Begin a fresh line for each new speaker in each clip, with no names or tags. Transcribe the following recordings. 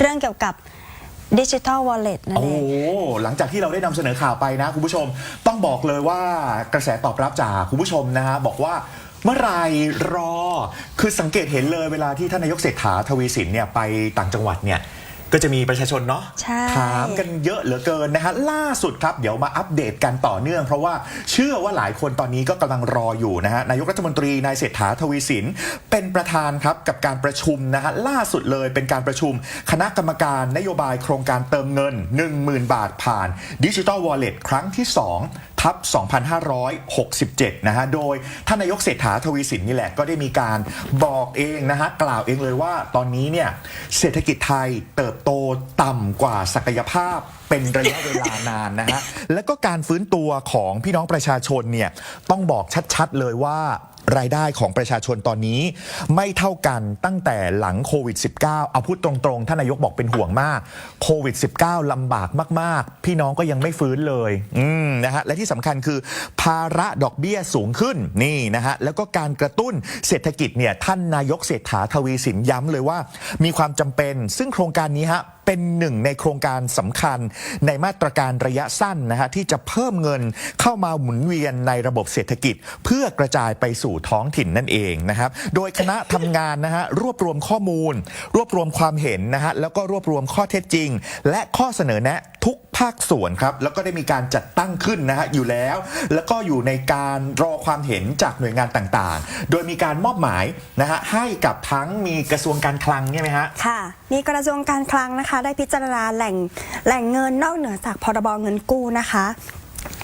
เรื่องเกี่ยวกับดิจิทัลวอลเล็ตนั่น
โอ้
เอง
โหหลังจากที่เราได้นำเสนอข่าวไปนะ คุณผู้ชม ต้องบอกเลยว่ากระแสตอบรับจากคุณผู้ชมนะฮะบอกว่าเมื่อไหรรอ คือสังเกตเห็นเลยเวลาที่ท่านนายกเศรษฐาทวีสินเนี่ยไปต่างจังหวัดเนี่ย ก็จะมีประชาชนเนาะ
ใช่
ถามกันเยอะเหลือเกินนะฮะล่าสุดครับ เดี๋ยวมาอัปเดตกันต่อเนื่อง เพราะว่าเชื่อว่าหลายคนตอนนี้ก็กำลังรออยู่นะฮะนายกรัฐมนตรีนายเศรษฐาทวีสิน เป็นประธานครับกับการประชุมนะฮะล่าสุดเลยเป็นการประชุม คณะกรรมการนโยบายโครงการเติมเงิน 10,000 บาทผ่านดิจิ t a ลวอลเล็ตครั้งที่ 2 ทับ2567 นะฮะ โดยท่านนายกเศรษฐาทวีสินนี่แหละก็ได้มีการบอกเองนะฮะ กล่าวเองเลยว่าตอนนี้เนี่ยเศรษฐกิจไทยเติบโตต่ำกว่าศักยภาพเป็นระยะเวลานานนะฮะ และก็การฟื้นตัวของพี่น้องประชาชนเนี่ยต้องบอกชัดๆเลยว่า รายได้ของประชาชนตอนนี้ไม่เท่ากันตั้งแต่หลังโควิด -19 เอาพูดตรงๆ ท่านนายกบอกเป็นห่วงมากโควิด -19 ลำบากมากๆ พี่น้องก็ยังไม่ฟื้นเลยนะฮะและที่สำคัญคือภาระดอกเบี้ยสูงขึ้นนี่นะฮะแล้วก็การกระตุ้นเศรษฐกิจเนี่ยท่านนายกเศรษฐาทวีสินย้ำเลยว่า มีความจำเป็น ซึ่งโครงการนี้ฮะ เป็นหนึ่งในโครงการสำคัญในมาตรการระยะสั้นนะฮะที่จะเพิ่มเงินเข้ามาหมุนเวียนในระบบเศรษฐกิจ เพื่อกระจายไปสู่ท้องถิ่นนั่นเองนะครับโดยคณะทำงานนะฮะรวบรวมข้อมูล รวบรวมความเห็นนะฮะแล้วก็รวบรวมข้อเท็จจริง และข้อเสนอแนะทุก ภาคส่วนครับ แล้วก็ได้มีการจัดตั้งขึ้นนะฮะอยู่แล้ว แล้วก็อยู่ในการรอความเห็นจากหน่วยงานต่างๆ โดยมีการมอบหมายนะฮะให้กับทั้งมีกระทรวงการคลังใช่ไหมฮะ
ค่ะ มีกระทรวงการคลังนะคะ ได้พิจารณาแหล่งแหล่งเงินนอกเหนือจากพรบเงินกู้นะคะ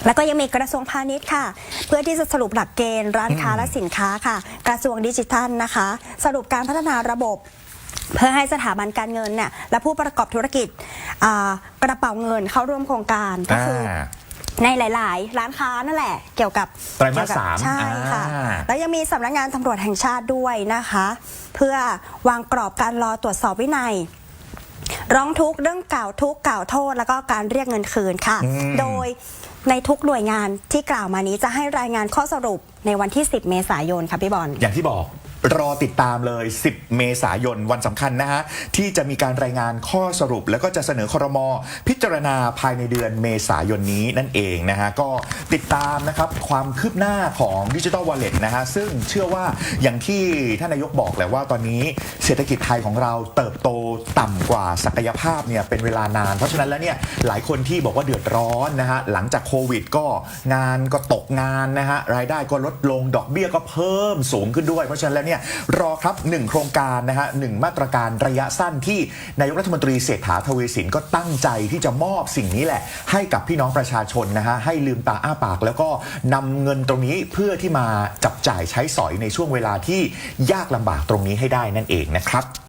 แล้วก็ยังมีกระทรวงพาณิชย์ค่ะ เพื่อที่จะสรุปหลักเกณฑ์ร้านค้าและสินค้าค่ะ กระทรวงดิจิทัลนะคะ สรุปการพัฒนาระบบ เพื่อให้สถาบันการเงินเนี่ยและผู้ประกอบธุรกิจอ่ากระเป๋าเงินเข้าร่วมโครงการก็คืออ
อ่า
ในหลาย ๆ ร้านค้านั่นแหละ เกี่ยวกับ
ไตรมาส
เกี่ยวกับ
สาม
ใช่ค่ะ
อ่า
แล้วยังมีสำนักงานตำรวจแห่งชาติด้วยนะคะ เพื่อวางกรอบการรอตรวจสอบวินัย ร้องทุกข์เรื่องกล่าวทุกข์กล่าวโทษ แล้วก็การเรียกเงินคืนค่ะ
อืม
โดยในทุกหน่วยงานที่กล่าวมานี้จะให้รายงานข้อสรุปในวันที่ 10 เมษายนค่ะพี่บอล
อย่างที่บอก รอติดตามเลย 10 เมษายนวันสำคัญนะฮะ ที่จะมีการรายงานข้อสรุป แล้วก็จะเสนอครมพิจารณาภายในเดือนเมษายนนี้นั่นเองนะฮะ ก็ติดตามนะครับความคืบหน้าของดิจิ t a ลวอลเล็ตนะฮะ ซึ่งเชื่อว่าอย่างที่ท่านนายกบอกแหละว่าตอนนี้เศรษฐกิจไทยของเราเติบโตต่ำกว่าศักยภาพเนี่ยเป็นเวลานาน เพราะฉะนั้นแล้วเนี่ยหลายคนที่บอกว่าเดือดร้อนนะฮะหลังจากโควิดก็งานก็ตกงานนะฮะรายได้ก็ลดลงดอกเบี้ยก็เพิ่มสูงขึ้นด้วยเพราะฉะนั้นแล้วเนี่ยรอครับหนึ่งโครงการนะฮะหนึ่งมาตรการระยะสั้นที่นายกรัฐมนตรีเศรษฐาทวีสินก็ตั้งใจที่จะมอบสิ่งนี้แหละ ให้กับพี่น้องประชาชนนะฮะให้ลืมตาอ้าปาก แล้วก็นำเงินตรงนี้เพื่อที่มาจับจ่ายใช้สอยในช่วงเวลาที่ยากลำบากตรงนี้ให้ได้นั่นเองนะครับ